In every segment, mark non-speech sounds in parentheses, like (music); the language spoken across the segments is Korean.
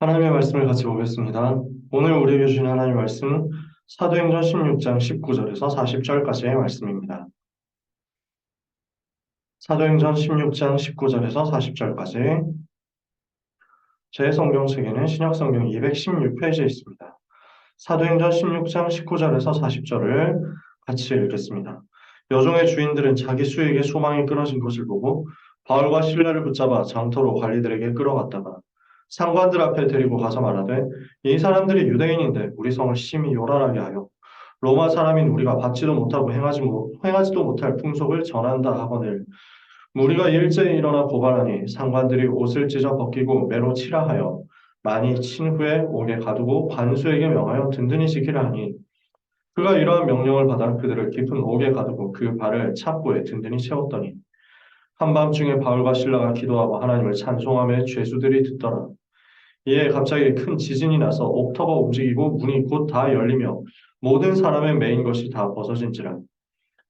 하나님의 말씀을 같이 보겠습니다. 오늘 우리에게 주신 하나님의 말씀은 사도행전 16장 19절에서 40절까지의 말씀입니다. 사도행전 16장 19절에서 40절까지 제 성경 책에는 신약성경 216페이지에 있습니다. 사도행전 16장 19절에서 40절을 같이 읽겠습니다. 여종의 주인들은 자기 수익에 소망이 끊어진 것을 보고 바울과 신라를 붙잡아 장터로 관리들에게 끌어갔다가 상관들 앞에 데리고 가서 말하되 이 사람들이 유대인인데 우리 성을 심히 요란하게 하여 로마 사람인 우리가 받지도 못하고 행하지 못, 행하지도 못할 풍속을 전한다 하거늘 무리가 일제히 일어나 고발하니 상관들이 옷을 찢어 벗기고 매로 치라 하여 많이 친 후에 옥에 가두고 관수에게 명하여 든든히 지키라 하니 그가 이러한 명령을 받아 그들을 깊은 옥에 가두고 그 발을 창고에 든든히 채웠더니 한밤중에 바울과 신라가 기도하고 하나님을 찬송하며 죄수들이 듣더라. 이에 갑자기 큰 지진이 나서 옥터가 움직이고 문이 곧 다 열리며 모든 사람의 메인 것이 다 벗어진지라.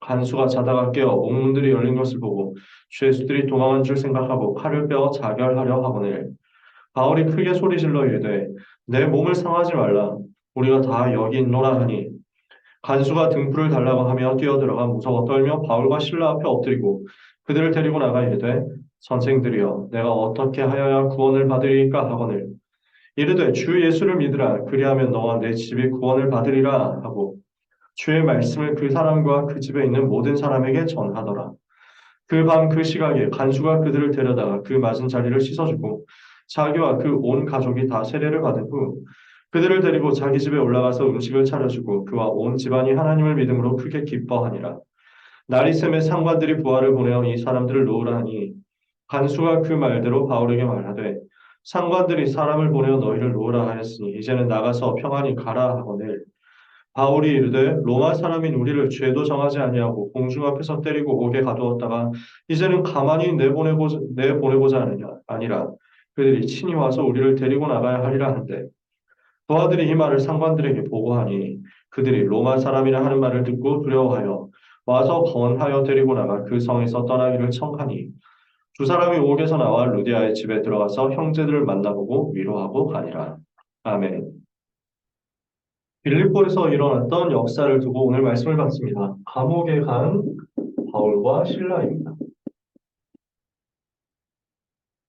간수가 자다가 깨어 옥문들이 열린 것을 보고 죄수들이 도망한 줄 생각하고 칼을 빼어 자결하려 하거늘. 바울이 크게 소리질러 이르되 내 몸을 상하지 말라. 우리가 다 여기 있노라 하니. 간수가 등불을 달라고 하며 뛰어들어가 무서워 떨며 바울과 신라 앞에 엎드리고 그들을 데리고 나가 이르되 선생들이여 내가 어떻게 하여야 구원을 받으리까 하거늘 이르되 주 예수를 믿으라. 그리하면 너와 내 집이 구원을 받으리라 하고 주의 말씀을 그 사람과 그 집에 있는 모든 사람에게 전하더라. 그 밤 그 시각에 간수가 그들을 데려다가 그 맞은 자리를 씻어주고 자기와 그 온 가족이 다 세례를 받은 후 그들을 데리고 자기 집에 올라가서 음식을 차려주고 그와 온 집안이 하나님을 믿음으로 크게 기뻐하니라. 새매 상관들이 부하를 보내어 이 사람들을 놓으라 하니 간수가 그 말대로 바울에게 말하되 상관들이 사람을 보내어 너희를 놓으라 하였으니 이제는 나가서 평안히 가라 하거늘. 바울이 이르되 로마 사람인 우리를 죄도 정하지 아니하고 공중 앞에서 때리고 옥에 가두었다가 이제는 가만히 내보내고 내보내고자 하느냐? 아니라 그들이 친히 와서 우리를 데리고 나가야 하리라 한데 부하들이 이 말을 상관들에게 보고하니 그들이 로마 사람이라 하는 말을 듣고 두려워하여 와서 번하여 데리고 나가 그 성에서 떠나기를 청하니 두 사람이 옥에서 나와 루디아의 집에 들어가서 형제들을 만나보고 위로하고 가니라. 아멘. 빌립보에서 일어났던 역사를 두고 오늘 말씀을 받습니다. 감옥에 간 바울과 신라입니다.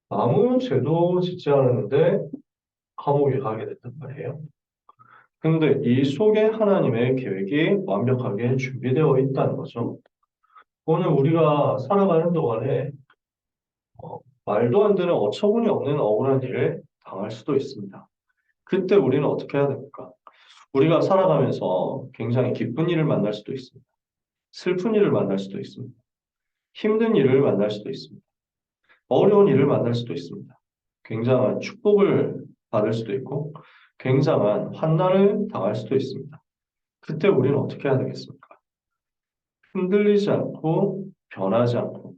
아무 죄도 짓지 않았는데 감옥에 가게 됐단 말이에요. 근데 이 속에 하나님의 계획이 완벽하게 준비되어 있다는 거죠. 오늘 우리가 살아가는 동안에 어, 말도 안 되는 어처구니 없는 억울한 일을 당할 수도 있습니다. 그때 우리는 어떻게 해야 됩니까? 우리가 살아가면서 굉장히 기쁜 일을 만날 수도 있습니다. 슬픈 일을 만날 수도 있습니다. 힘든 일을 만날 수도 있습니다. 어려운 일을 만날 수도 있습니다. 굉장한 축복을 받을 수도 있고 굉장한 환난을 당할 수도 있습니다. 그때 우리는 어떻게 해야 되겠습니까? 흔들리지 않고 변하지 않고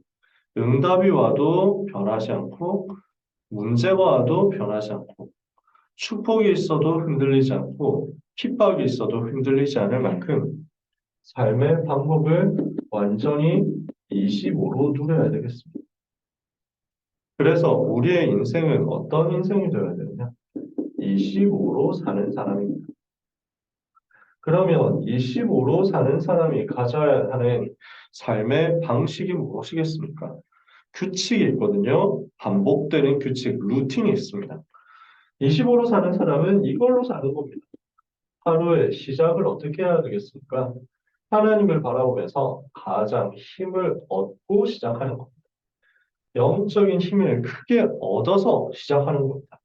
응답이 와도 변하지 않고 문제가 와도 변하지 않고 축복이 있어도 흔들리지 않고 핍박이 있어도 흔들리지 않을 만큼 삶의 방법을 완전히 25로 누려야 되겠습니다. 그래서 우리의 인생은 어떤 인생이 되어야 되느냐? 25로 사는 사람입니다. 그러면 25로 사는 사람이 가져야 하는 삶의 방식이 무엇이겠습니까? 규칙이 있거든요. 반복되는 규칙, 루틴이 있습니다. 25로 사는 사람은 이걸로 사는 겁니다. 하루의 시작을 어떻게 해야 되겠습니까? 하나님을 바라보면서 가장 힘을 얻고 시작하는 겁니다. 영적인 힘을 크게 얻어서 시작하는 겁니다.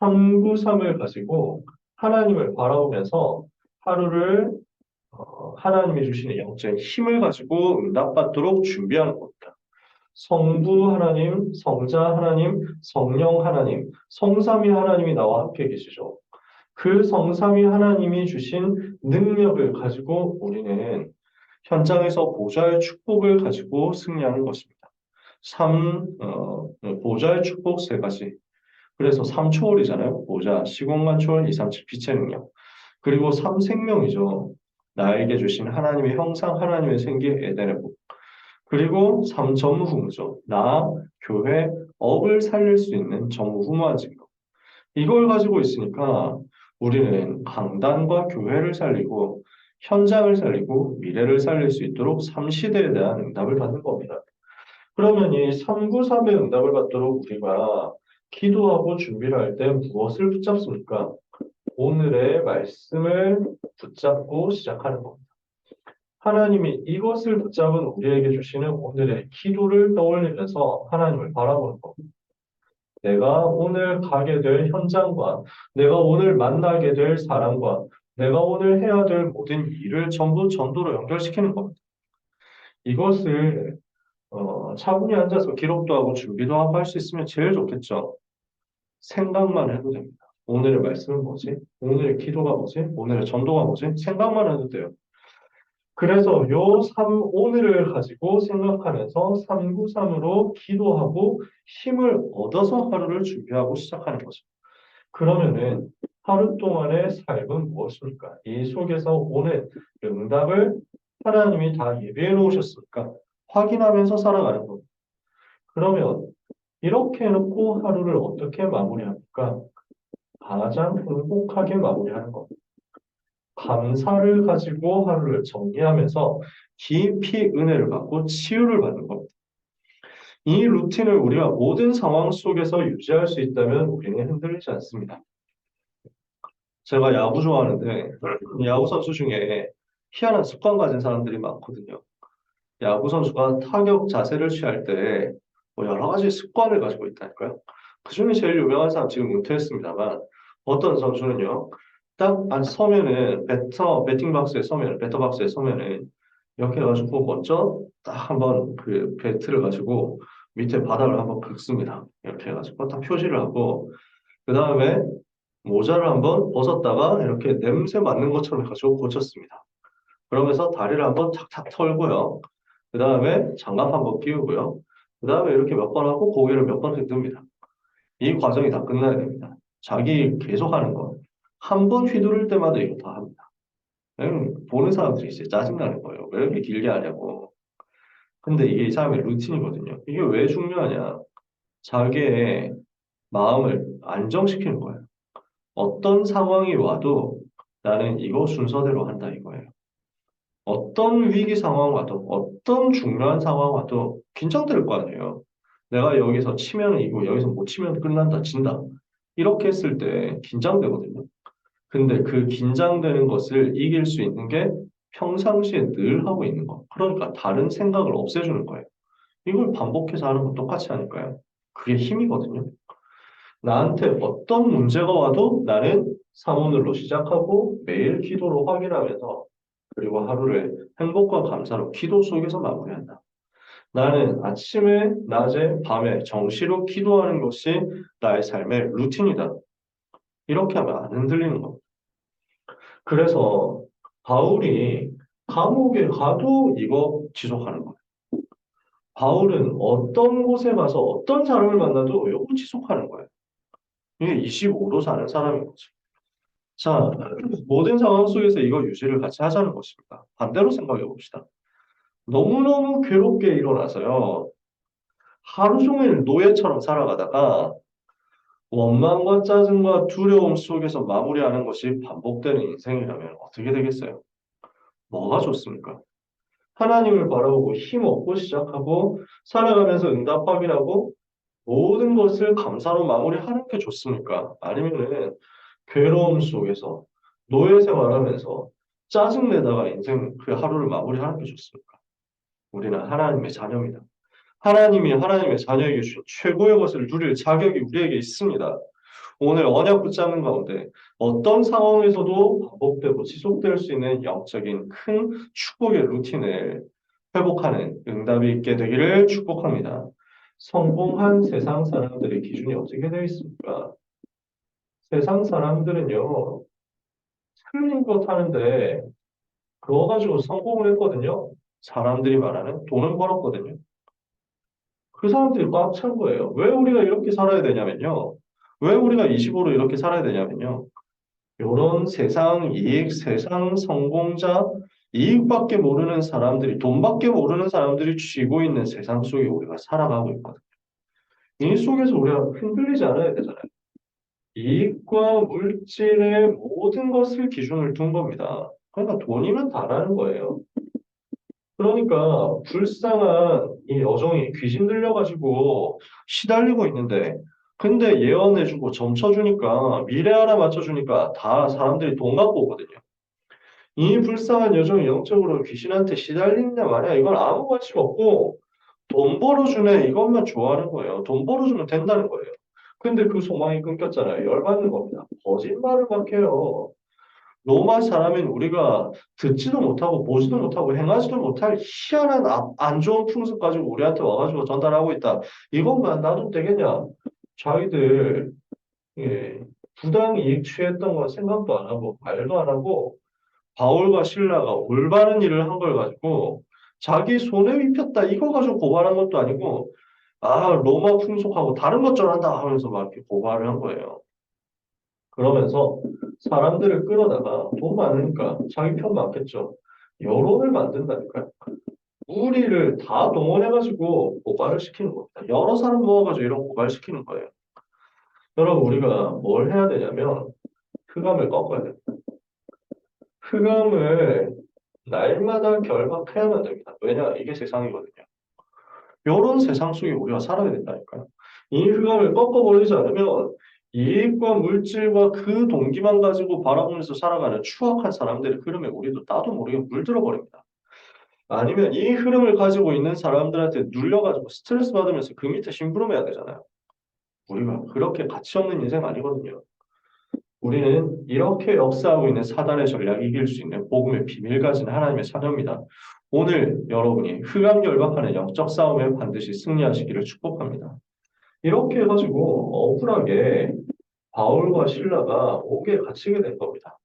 393을 가지고 하나님을 바라보면서 하루를 어, 하나님이 주시는 영적인 힘을 가지고 응답받도록 준비하는 겁니다. 성부 하나님, 성자 하나님, 성령 하나님, 성삼위 하나님이 나와 함께 계시죠. 그 성삼위 하나님이 주신 능력을 가지고 우리는 현장에서 보좌의 축복을 가지고 승리하는 것입니다. 3, 어, 보좌의 축복 세 가지. 그래서 3초월이잖아요. 보좌, 시공간 초월, 2, 3, 7, 빛의 능력. 그리고 3생명이죠. 나에게 주신 하나님의 형상, 하나님의 생기, 에덴의 복. 그리고 3전무후무죠. 나, 교회, 업을 살릴 수 있는 전무후무한 증거. 이걸 가지고 있으니까 우리는 강단과 교회를 살리고 현장을 살리고 미래를 살릴 수 있도록 3시대에 대한 응답을 받는 겁니다. 그러면 이 393의 응답을 받도록 우리가 기도하고 준비를 할 때 무엇을 붙잡습니까? 오늘의 말씀을 붙잡고 시작하는 겁니다. 하나님이 이것을 붙잡은 우리에게 주시는 오늘의 기도를 떠올리면서 하나님을 바라보는 겁니다. 내가 오늘 가게 될 현장과 내가 오늘 만나게 될 사람과 내가 오늘 해야 될 모든 일을 전부 전도로 연결시키는 겁니다. 이것을 어, 차분히 앉아서 기록도 하고 준비도 하고 할 수 있으면 제일 좋겠죠. 생각만 해도 됩니다. 오늘의 말씀은 뭐지? 오늘의 기도가 뭐지? 오늘의 전도가 뭐지? 생각만 해도 돼요. 그래서 요 3, 오늘을 가지고 생각하면서 393으로 기도하고 힘을 얻어서 하루를 준비하고 시작하는 거죠. 그러면은 하루 동안의 삶은 무엇입니까? 이 속에서 오는 응답을 하나님이 다 예비해 놓으셨으니까 확인하면서 살아가는 겁니다. 그러면 이렇게 해놓고 하루를 어떻게 마무리합니까? 가장 행복하게 마무리하는 겁니다. 감사를 가지고 하루를 정리하면서 깊이 은혜를 받고 치유를 받는 겁니다. 이 루틴을 우리가 모든 상황 속에서 유지할 수 있다면 우리는 흔들리지 않습니다. 제가 야구 좋아하는데 야구 선수 중에 희한한 습관 가진 사람들이 많거든요. 야구 선수가 타격 자세를 취할 때뭐 여러 가지 습관을 가지고 있다니까요. 그 중에 제일 유명한 사람 지금 은퇴했습니다만 어떤 선수는요. 딱 서면은 배터 배팅 박스에 서면 배터 박스에 서면은 이렇게 해가지고 먼저 딱 한번 그 배트를 가지고 밑에 바닥을 한번 긁습니다. 이렇게 해가지고 딱 표시를 하고 그 다음에 모자를 한번 벗었다가 이렇게 냄새 맡는 것처럼 해가지고 고쳤습니다. 그러면서 다리를 한번 착착 털고요. 그 다음에 장갑 한번 끼우고요. 그 다음에 이렇게 몇 번 하고 고개를 몇번 흔듭니다. 이 과정이 다 끝나야 됩니다. 자기 계속 하는 거. 한 번 휘두를 때마다 이거 다 합니다. 보는 사람들이 이제 짜증나는 거예요. 왜 이렇게 길게 하냐고. 근데 이게 이 사람의 루틴이거든요. 이게 왜 중요하냐. 자기의 마음을 안정시키는 거예요. 어떤 상황이 와도 나는 이거 순서대로 한다 이거예요. 어떤 위기 상황 와도 어떤 중요한 상황 와도 긴장될 거 아니에요. 내가 여기서 치면 이고 여기서 못 치면 끝난다 진다. 이렇게 했을 때 긴장되거든요. 근데 그 긴장되는 것을 이길 수 있는 게 평상시에 늘 하고 있는 거. 그러니까 다른 생각을 없애주는 거예요. 이걸 반복해서 하는 건 똑같이 하니까요. 그게 힘이거든요. 나한테 어떤 문제가 와도 나는 사모늘로 시작하고 매일 기도로 확인하면서 그리고 하루를 행복과 감사로 기도 속에서 마무리한다. 나는 아침에, 낮에, 밤에 정시로 기도하는 것이 나의 삶의 루틴이다. 이렇게 하면 안 흔들리는 겁니다. 그래서 바울이 감옥에 가도 이거 지속하는 거예요. 바울은 어떤 곳에 가서 어떤 사람을 만나도 이거 지속하는 거예요. 이게 25로 사는 사람인 거죠. 자, 모든 상황 속에서 이거 유지를 같이 하자는 것입니다. 반대로 생각해 봅시다. 너무너무 괴롭게 일어나서요. 하루 종일 노예처럼 살아가다가 원망과 짜증과 두려움 속에서 마무리하는 것이 반복되는 인생이라면 어떻게 되겠어요? 뭐가 좋습니까? 하나님을 바라보고 힘 얻고 시작하고 살아가면서 응답 확인하고 모든 것을 감사로 마무리하는 게 좋습니까? 아니면은 괴로움 속에서 노예 생활하면서 짜증내다가 인생 그 하루를 마무리하는 게 좋습니까? 우리는 하나님의 자녀입니다. 하나님이 하나님의 자녀에게 주신 최고의 것을 누릴 자격이 우리에게 있습니다. 오늘 언약 붙잡는 가운데 어떤 상황에서도 반복되고 지속될 수 있는 영적인 큰 축복의 루틴을 회복하는 응답이 있게 되기를 축복합니다. 성공한 세상 사람들의 기준이 어떻게 되어 있습니까? 세상 사람들은요, 틀린 것 하는데, 그거 가지고 성공을 했거든요. 사람들이 말하는 돈을 벌었거든요. 그 사람들이 꽉 찬 거예요. 왜 우리가 이렇게 살아야 되냐면요. 왜 우리가 25로 이렇게 살아야 되냐면요. 이런 세상 이익, 세상 성공자, 이익밖에 모르는 사람들이, 돈밖에 모르는 사람들이 쥐고 있는 세상 속에 우리가 살아가고 있거든요. 이 속에서 우리가 흔들리지 않아야 되잖아요. 이익과 물질의 모든 것을 기준을 둔 겁니다. 그러니까 돈이면 다라는 거예요. 그러니까 불쌍한 이 여종이 귀신 들려가지고 시달리고 있는데 근데 예언해주고 점쳐주니까 미래 하나 맞춰주니까 다 사람들이 돈 갖고 오거든요. 이 불쌍한 여종이 영적으로 귀신한테 시달리느냐 말이야 이건 아무 관심 없고 돈 벌어주네 이것만 좋아하는 거예요. 돈 벌어주면 된다는 거예요. 근데 그 소망이 끊겼잖아요. 열받는 겁니다. 거짓말을 막 해요. 로마 사람인 우리가 듣지도 못하고 보지도 못하고 행하지도 못할 희한한 아- 안 좋은 풍습 가지고 우리한테 와가지고 전달하고 있다. 이것만 놔도 되겠냐? 자기들 예, 부당 이익 취했던 거 생각도 안 하고 말도 안 하고 바울과 신라가 올바른 일을 한 걸 가지고 자기 손에 입혔다 이거 가지고 고발한 것도 아니고 아 로마 풍속하고 다른 것 전한다 하면서 막 이렇게 고발을 한 거예요. 그러면서 사람들을 끌어다가 돈 많으니까 자기 편 많겠죠. 여론을 만든다니까요. 무리를 다 동원해가지고 고발을 시키는 겁니다. 여러 사람 모아가지고 이런 고발을 시키는 거예요. 여러분 우리가 뭘 해야 되냐면 흑암을 꺾어야 됩니다. 흑암을 날마다 결박해야만 됩니다. 왜냐? 이게 세상이거든요. 이런 세상 속에 우리가 살아야 된다니까요. 이 흑암을 꺾어버리지 않으면 이익과 물질과 그 동기만 가지고 바라보면서 살아가는 추악한 사람들의 흐름에 우리도 나도 모르게 물들어 버립니다. 아니면 이 흐름을 가지고 있는 사람들한테 눌려가지고 스트레스 받으면서 그 밑에 심부름해야 되잖아요. 우리가 그렇게 가치 없는 인생 아니거든요. 우리는 이렇게 역사하고 있는 사단의 전략 이길 수 있는 복음의 비밀 가진 하나님의 사녀입니다. 오늘 여러분이 흑암 열박하는 영적 싸움에 반드시 승리하시기를 축복합니다. 이렇게 해가지고 억울하게 바울과 신라가 옥에 갇히게 된 겁니다.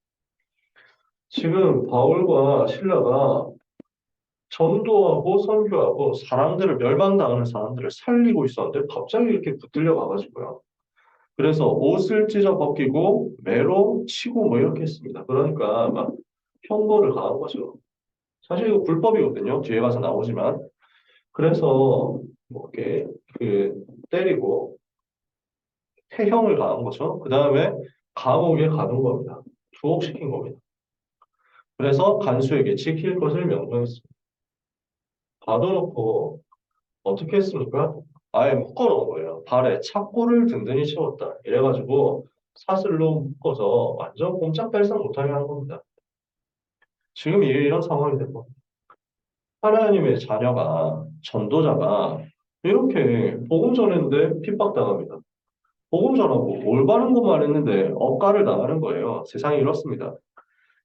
지금 바울과 신라가 전도하고 선교하고 사람들을 멸망당하는 사람들을 살리고 있었는데 갑자기 이렇게 붙들려 가가지고요. 그래서 옷을 찢어 벗기고 매로 치고 뭐 이렇게 했습니다. 그러니까 막 형벌을 가한 거죠. 사실 이거 불법이거든요. 뒤에 가서 나오지만. 그래서 뭐 이렇게 그 때리고 태형을 가한 거죠. 그 다음에 감옥에 가둔 겁니다. 투옥시킨 겁니다. 그래서 간수에게 지킬 것을 명령했습니다. 가둬놓고 어떻게 했습니까? 아예 묶어놓은 거예요. 발에 착고를 든든히 채웠다. 이래가지고 사슬로 묶어서 완전 꼼짝달싹 못하게 한 겁니다. 지금 이- 이런 상황이 된 겁니다. 하나님의 자녀가 전도자가 이렇게 복음 전했는데 핍박당합니다. 복음 전하고 올바른 것만 했는데 억가를 당하는 거예요. 세상이 이렇습니다.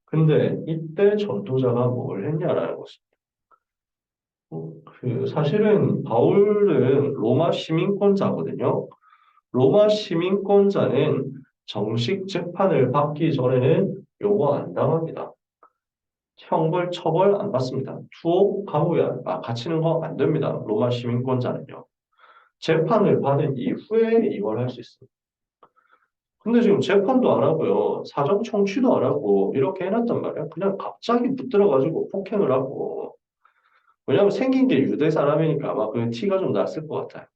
근데 이때 전도자가 뭘 했냐라는 것입니다. 어, 그 사실은 바울은 로마 시민권자거든요. 로마 시민권자는 정식 재판을 받기 전에는 요거 안 당합니다. 형벌, 처벌 안 받습니다. 투옥, 감옥에 아, 갇히는 거 안 됩니다. 로마 시민권자는요. 재판을 받은 이후에 이걸 할 수 있습니다. 근데 지금 재판도 안 하고요. 사정 청취도 안 하고 이렇게 해놨단 말이야. 그냥 갑자기 붙들어가지고 폭행을 하고 왜냐면 생긴 게 유대 사람이니까 아마 그 티가 좀 났을 것 같아요.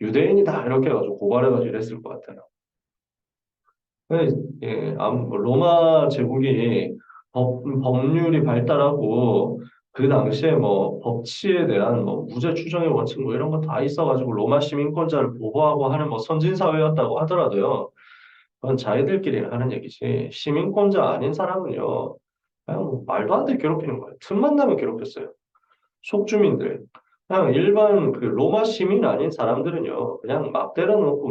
유대인이다 이렇게 해가지고 고발해가지고 이랬을 것 같아요. 근데, 예, 로마 제국이 법, 법률이 발달하고 그 당시에 뭐 법치에 대한 뭐 무죄 추정의 원칙 뭐 이런 거 다 있어가지고 로마 시민권자를 보호하고 하는 뭐 선진 사회였다고 하더라도요. 그건 자기들끼리 하는 얘기지. 시민권자 아닌 사람은요. 그냥 뭐 말도 안 돼 괴롭히는 거예요. 틈만 나면 괴롭혔어요. 속주민들. 그냥 일반 그 로마 시민 아닌 사람들은요. 그냥 막 때려놓고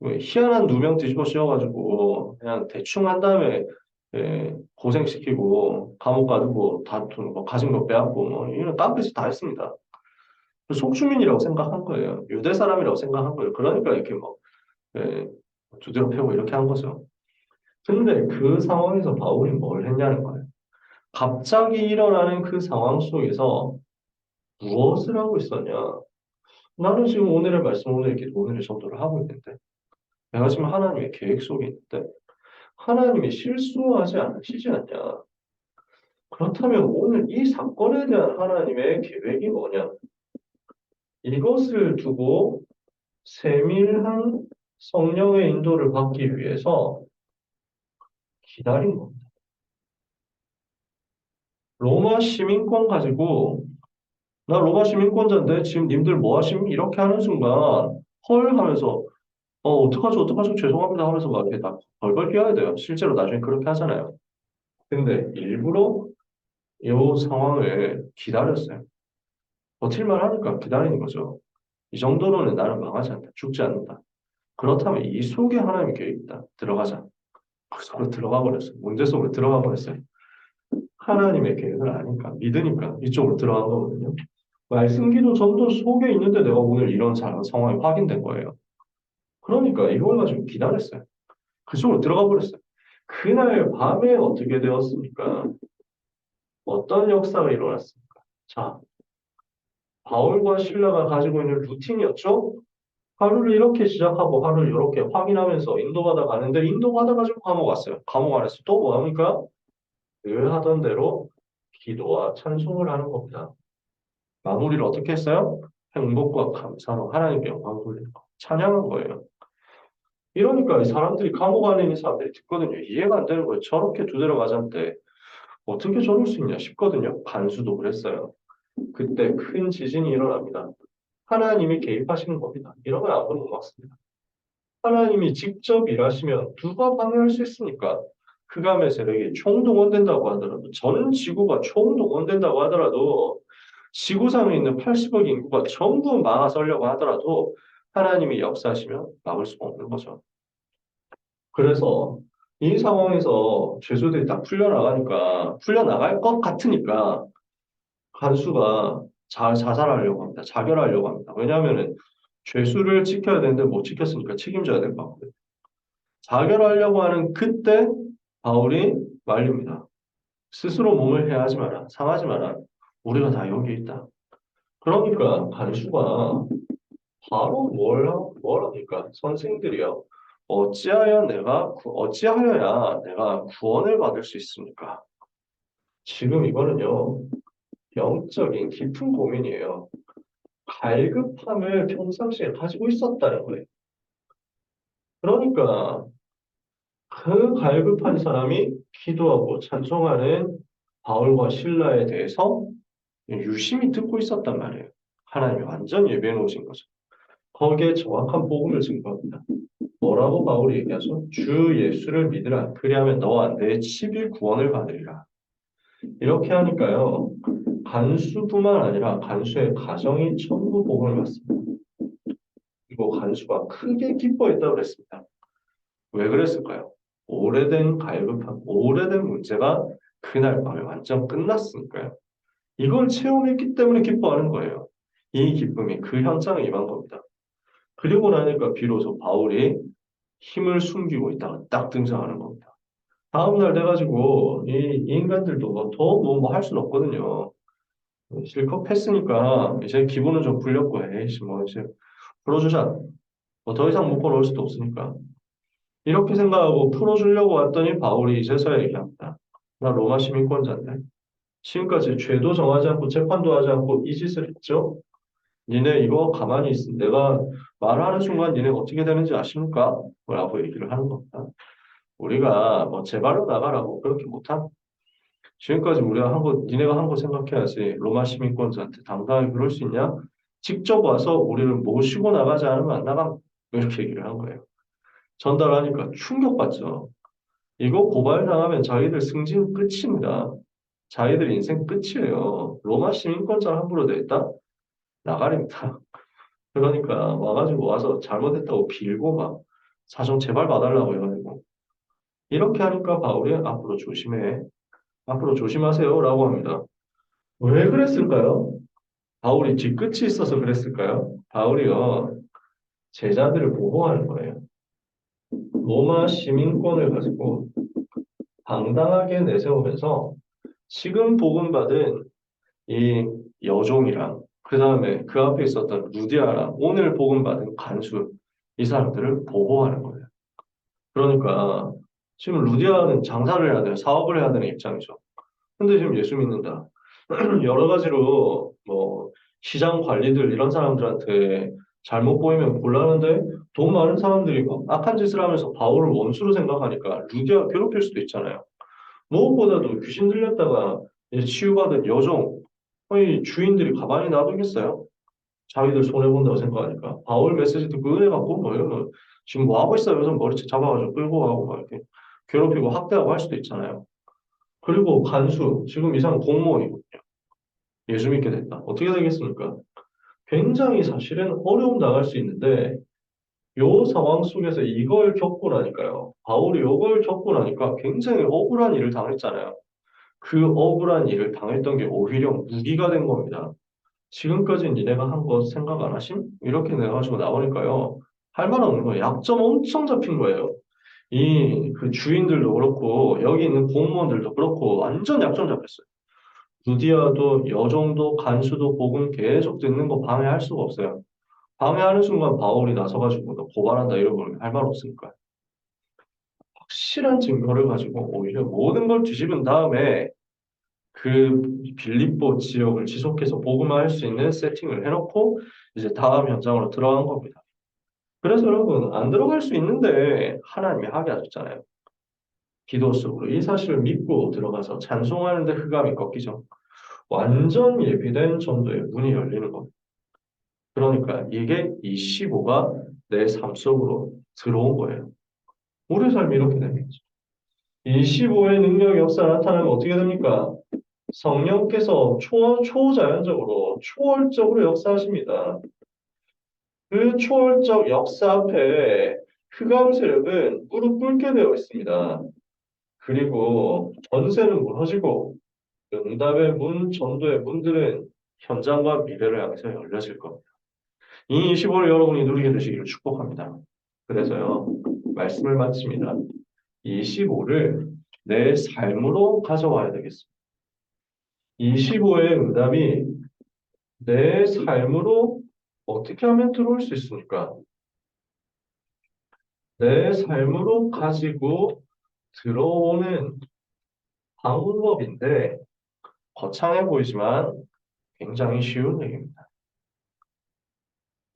막왜 희한한 누명 뒤집어 씌워가지고 그냥 대충 한 다음에 예, 고생시키고 감옥 다투고 뭐 가진 거 빼앗고 뭐 이런 깡패짓 다 했습니다. 속주민이라고 생각한 거예요. 유대 사람이라고 생각한 거예요. 그러니까 이렇게 뭐 예, 두드려 패고 이렇게 한 거죠. 근데 그 상황에서 바울이 뭘 했냐는 거예요. 갑자기 일어나는 그 상황 속에서 무엇을 하고 있었냐? 나는 지금 오늘의 말씀, 오늘의 기도, 오늘의 전도를 하고 있는데 내가 지금 하나님의 계획 속에 있는데 하나님이 실수하지 않으시지 않냐? 그렇다면 오늘 이 사건에 대한 하나님의 계획이 뭐냐? 이것을 두고 세밀한 성령의 인도를 받기 위해서 기다린 겁니다. 로마 시민권 가지고 나 로마 시민권자인데 지금 님들 뭐 하심? 이렇게 하는 순간 헐 하면서 어 어떡하죠 어떡하죠 죄송합니다 하면서 막 이렇게 다 벌벌 뛰어야 돼요. 실제로 나중에 그렇게 하잖아요. 근데 일부러 이 상황을 기다렸어요. 버틸만 하니까 기다리는 거죠. 이 정도로는 나는 망하지 않다. 죽지 않는다. 그렇다면 이 속에 하나님의 계획이 있다. 들어가자. 그 속으로 들어가 버렸어요. 문제 속으로 들어가 버렸어요. 하나님의 계획을 아니까, 믿으니까 이쪽으로 들어간 거거든요. 말씀 기도 전도 속에 있는데 내가 오늘 이런 사- 상황이 확인된 거예요. 그러니까 이걸 가지고 기다렸어요. 그쪽으로 들어가 버렸어요. 그날 밤에 어떻게 되었습니까? 어떤 역사가 일어났습니까? 자, 바울과 신라가 가지고 있는 루틴이었죠? 하루를 이렇게 시작하고 하루를 이렇게 확인하면서 인도받아 가는데 인도받아 가지고 감옥 왔어요. 감옥 안에서 또 뭐 합니까? 늘 하던 대로 기도와 찬송을 하는 겁니다. 마무리를 어떻게 했어요? 행복과 감사로 하나님께 영광 돌리는 거. 찬양한 거예요. 이러니까 이 사람들이 감옥 안에 있는 사람들이 듣거든요. 이해가 안 되는 거예요. 저렇게 두드려 맞았는데 어떻게 저럴 수 있냐 싶거든요. 반수도 그랬어요. 그때 큰 지진이 일어납니다. 하나님이 개입하시는 겁니다. 이러면 아무도 못 막습니다. 하나님이 직접 일하시면 누가 방해할 수 있습니까? 흑암의 세력이 총동원된다고 하더라도 전 지구가 총동원된다고 하더라도 지구상에 있는 80억 인구가 전부 막아서려고 하더라도 하나님이 역사하시면 막을 수가 없는 거죠. 그래서 이 상황에서 죄수들이 다 풀려나가니까 풀려나갈 것 같으니까 간수가 자, 자살하려고 합니다. 자결하려고 합니다. 왜냐하면은 죄수를 지켜야 되는데 못 지켰으니까 책임져야 될 것 같거든요. 자결하려고 하는 그때 바울이 말립니다. 스스로 몸을 해하지 마라. 상하지 마라. 우리가 다 여기 있다. 그러니까 간수가 바로 뭘, 하- 뭘 합니까? 선생들이요. 어찌하여 내가, 구- 어찌하여야 내가 구원을 받을 수 있습니까? 지금 이거는요, 영적인 깊은 고민이에요. 갈급함을 평상시에 가지고 있었다는 거예요. 그러니까 그 갈급한 사람이 기도하고 찬송하는 바울과 신라에 대해서 유심히 듣고 있었단 말이에요. 하나님이 완전 예배해 놓으신 거죠. 거기에 정확한 복음을 증거합니다. 뭐라고 바울이 얘기하죠? 주 예수를 믿으라. 그리하면 너와 내 집이 구원을 받으리라. 이렇게 하니까요. 간수뿐만 아니라 간수의 가정이 전부 복음을 받습니다. 그리고 간수가 크게 기뻐했다고 그랬습니다. 왜 그랬을까요? 오래된 갈급함, 오래된 문제가 그날 밤에 완전 끝났으니까요. 이걸 체험했기 때문에 기뻐하는 거예요. 이 기쁨이 그 현장에 임한 겁니다. 그리고 나니까 비로소 바울이 힘을 숨기고 있다가 딱 등장하는 겁니다. 다음날 돼가지고 이 인간들도 더뭐 할 수는 없거든요. 실컷 했으니까 이제 기분은 좀 풀렸고 에이씨 뭐 이제 풀어주자. 뭐 더 이상 묶어 놓을 수도 없으니까. 이렇게 생각하고 풀어주려고 왔더니 바울이 이제서야 얘기합니다. 나 로마 시민권자인데 지금까지 죄도 정하지 않고 재판도 하지 않고 이 짓을 했죠. 니네 이거 가만히 있, 내가 말하는 순간 니네 어떻게 되는지 아십니까? 라고 얘기를 하는 겁니다. 우리가 뭐 제발로 나가라고 그렇게 못한 지금까지 우리가 한 거, 니네가 한 거 생각해야지. 로마 시민권자한테 당당하게 그럴 수 있냐? 직접 와서 우리를 모시고 나가지 않으면 안 나가. 이렇게 얘기를 한 거예요. 전달하니까 충격받죠. 이거 고발당하면 자기들 승진 끝입니다. 자기들 인생 끝이에요. 로마 시민권자 함부로 냈다? 나가립니다. (laughs) 그러니까 와가지고 와서 잘못했다고 빌고 막 사정 제발 봐달라고 해가지고 이렇게 하니까 바울이 앞으로 조심해. 앞으로 조심하세요. 라고 합니다. 왜 그랬을까요? 바울이 뒤끝이 있어서 그랬을까요? 바울이요. 제자들을 보호하는 거예요. 로마 시민권을 가지고 당당하게 내세우면서 지금 복음 받은 이 여종이랑 그 다음에 그 앞에 있었던 루디아랑 오늘 복음 받은 간수 이 사람들을 보호하는 거예요. 그러니까 지금 루디아는 장사를 해야 돼요. 사업을 해야 되는 입장이죠. 근데 지금 예수 믿는다. (clears throat) 여러 가지로 뭐 시장 관리들 이런 사람들한테 잘못 보이면 곤란한데 돈 많은 사람들이 막 악한 짓을 하면서 바울을 원수로 생각하니까 루디아 괴롭힐 수도 있잖아요. 무엇보다도 귀신 들렸다가 치유받은 여종, 이 주인들이 가만히 놔두겠어요? 자기들 손해본다고 생각하니까. 바울 메시지 듣고 은혜 받고 뭐 이러면 지금 뭐 하고 있어요? 그래서 머리채 잡아가지고 끌고 가고 막 이렇게 괴롭히고 학대하고 할 수도 있잖아요. 그리고 간수, 지금 이상 공무원이거든요. 예수 믿게 됐다. 어떻게 되겠습니까? 굉장히 사실은 어려움 당할 수 있는데 요 상황 속에서 이걸 겪고 나니까요. 바울이 이걸 겪고 나니까 굉장히 억울한 일을 당했잖아요. 그 억울한 일을 당했던 게 오히려 무기가 된 겁니다. 지금까지 니네가 한 거 생각 안 하심? 이렇게 내가지고 나오니까요. 할 말 없는 거예요. 약점 엄청 잡힌 거예요. 이 그 주인들도 그렇고 여기 있는 공무원들도 그렇고 완전 약점 잡혔어요. 루디아도 여종도 간수도 복음 계속 듣는 거 방해할 수가 없어요. 방해하는 순간 바울이 나서가지고 너 고발한다 이러면 할 말 없으니까. 확실한 증거를 가지고 오히려 모든 걸 뒤집은 다음에 그 빌립보 지역을 지속해서 복음화할 수 있는 세팅을 해놓고 이제 다음 현장으로 들어간 겁니다. 그래서 여러분 안 들어갈 수 있는데 하나님이 하게 하셨잖아요. 기도 속으로 이 사실을 믿고 들어가서 찬송하는데 흑암이 꺾이죠. 완전 예비된 전도의 문이 열리는 겁니다. 그러니까 이게 이 15가 내 삶 속으로 들어온 거예요. 우리 삶이 이렇게 됩니다. 이 15의 능력 역사 나타나면 어떻게 됩니까? 성령께서 초, 초자연적으로, 초월적으로 역사하십니다. 그 초월적 역사 앞에 흑암 세력은 무릎 꿇게 되어 있습니다. 그리고 전세는 무너지고 응답의 문, 전도의 문들은 현장과 미래를 향해서 열려질 겁니다. 이 25를 여러분이 누리게 되시기를 축복합니다. 그래서요, 말씀을 마칩니다. 이 25를 내 삶으로 가져와야 되겠습니다. 25의 응답이 내 삶으로 어떻게 하면 들어올 수 있습니까? 내 삶으로 가지고 들어오는 방법인데 거창해 보이지만 굉장히 쉬운 얘기입니다.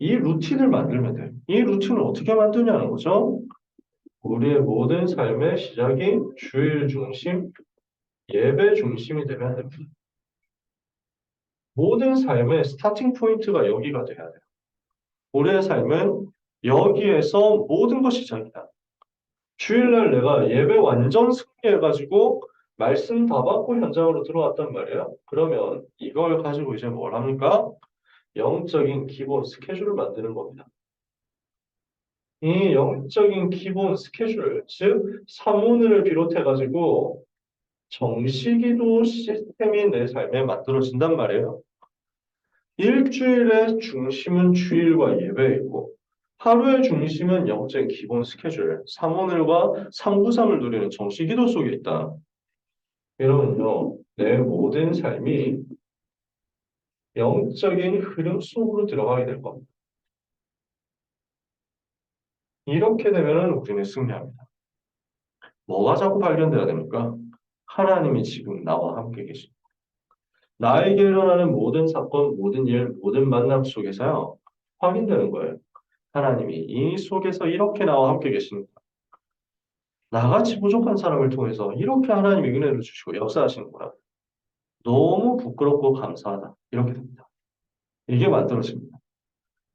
이 루틴을 만들면 돼요. 이 루틴을 어떻게 만드냐는 거죠. 우리의 모든 삶의 시작이 주일 중심, 예배 중심이 되면 됩니다. 모든 삶의 스타팅 포인트가 여기가 돼야 돼요. 우리의 삶은 여기에서 모든 것이 시작이다. 주일날 내가 예배 완전 승리해가지고 말씀 다 받고 현장으로 들어왔단 말이에요. 그러면 이걸 가지고 이제 뭘 합니까? 영적인 기본 스케줄을 만드는 겁니다. 이 영적인 기본 스케줄, 즉 사문을 비롯해가지고 정시기도 시스템이 내 삶에 만들어진단 말이에요. 일주일의 중심은 주일과 예배이고 하루의 중심은 영적인 기본 스케줄, 사문을과 상부상을 누리는 정시 기도 속에 있다. 여러분요, 내 모든 삶이 영적인 흐름 속으로 들어가게 될 겁니다. 이렇게 되면 우리는 승리합니다. 뭐가 자꾸 발견돼야 됩니까? 하나님이 지금 나와 함께 계십니다. 나에게 일어나는 모든 사건, 모든 일, 모든 만남 속에서요, 확인되는 거예요. 하나님이 이 속에서 이렇게 나와 함께 계십니다. 나같이 부족한 사람을 통해서 이렇게 하나님이 은혜를 주시고 역사하시는구나. 너무 부끄럽고 감사하다. 이렇게 됩니다. 이게 만들어집니다.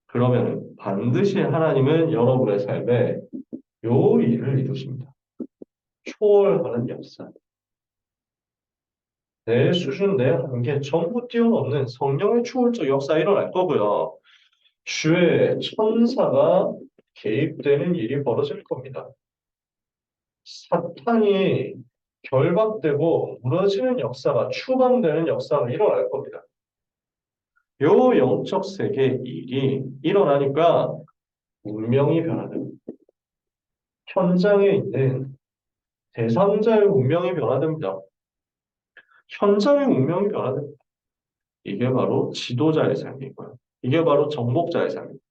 그러면 반드시 하나님은 여러분의 삶에 요 일을 이루십니다. 초월하는 역사. 내 수준, 내 한계 전부 뛰어넘는 성령의 초월적 역사 일어날 거고요. 주의 천사가 개입되는 일이 벌어질 겁니다. 사탄이 결박되고 무너지는 역사가 추방되는 역사가 일어날 겁니다. 요 영적 세계 일이 일어나니까 운명이 변화됩니다. 현장에 있는 대상자의 운명이 변화됩니다. 현장의 운명이 변화됩니다. 이게 바로 지도자의 삶이고요. 이게 바로 정복자의 삶입니다.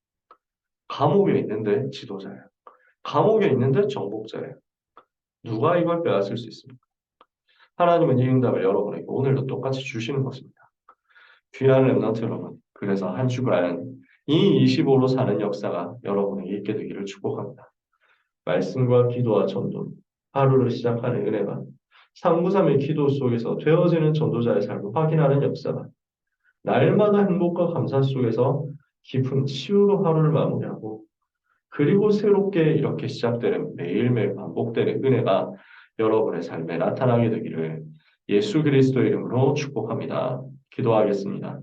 감옥에 있는데 지도자예요. 감옥에 있는데 정복자예요. 누가 이걸 빼앗을 수 있습니까? 하나님은 이 응답을 여러분에게 오늘도 똑같이 주시는 것입니다. 귀한 렘넌트 여러분, 그래서 한 주간 이 25로 사는 역사가 여러분에게 있게 되기를 축복합니다. 말씀과 기도와 전도, 하루를 시작하는 은혜가 상부삼의 기도 속에서 되어지는 전도자의 삶을 확인하는 역사가 날마다 행복과 감사 속에서 깊은 치유로 하루를 마무리하고 그리고 새롭게 이렇게 시작되는 매일매일 반복되는 은혜가 여러분의 삶에 나타나게 되기를 예수 그리스도 이름으로 축복합니다. 기도하겠습니다.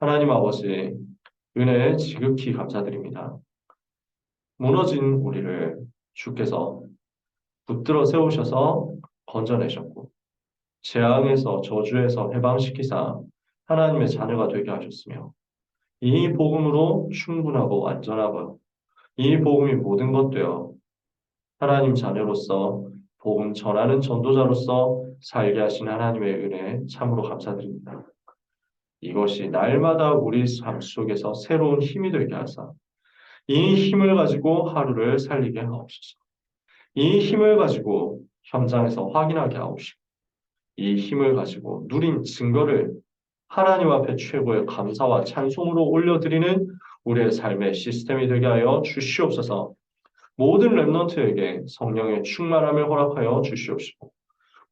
하나님 아버지 은혜에 지극히 감사드립니다. 무너진 우리를 주께서 붙들어 세우셔서 건져내셨고 재앙에서 저주에서 해방시키사 하나님의 자녀가 되게 하셨으며 이 복음으로 충분하고 완전하고 이 복음이 모든 것 되어 하나님 자녀로서 복음 전하는 전도자로서 살게 하신 하나님의 은혜에 참으로 감사드립니다. 이것이 날마다 우리 삶 속에서 새로운 힘이 되게 하사 이 힘을 가지고 하루를 살리게 하옵소서. 이 힘을 가지고 현장에서 확인하게 하옵시고 이 힘을 가지고 누린 증거를 하나님 앞에 최고의 감사와 찬송으로 올려드리는 우리의 삶의 시스템이 되게 하여 주시옵소서. 모든 랩런트에게 성령의 충만함을 허락하여 주시옵시고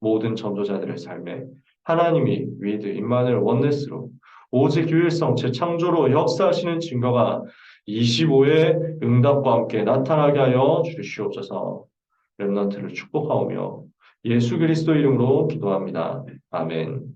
모든 전도자들의 삶에 하나님이 위드 임마늘 원네스로 오직 유일성 재창조로 역사하시는 증거가 25의 응답과 함께 나타나게 하여 주시옵소서. 렘넌트를 축복하오며 예수 그리스도 이름으로 기도합니다. 아멘.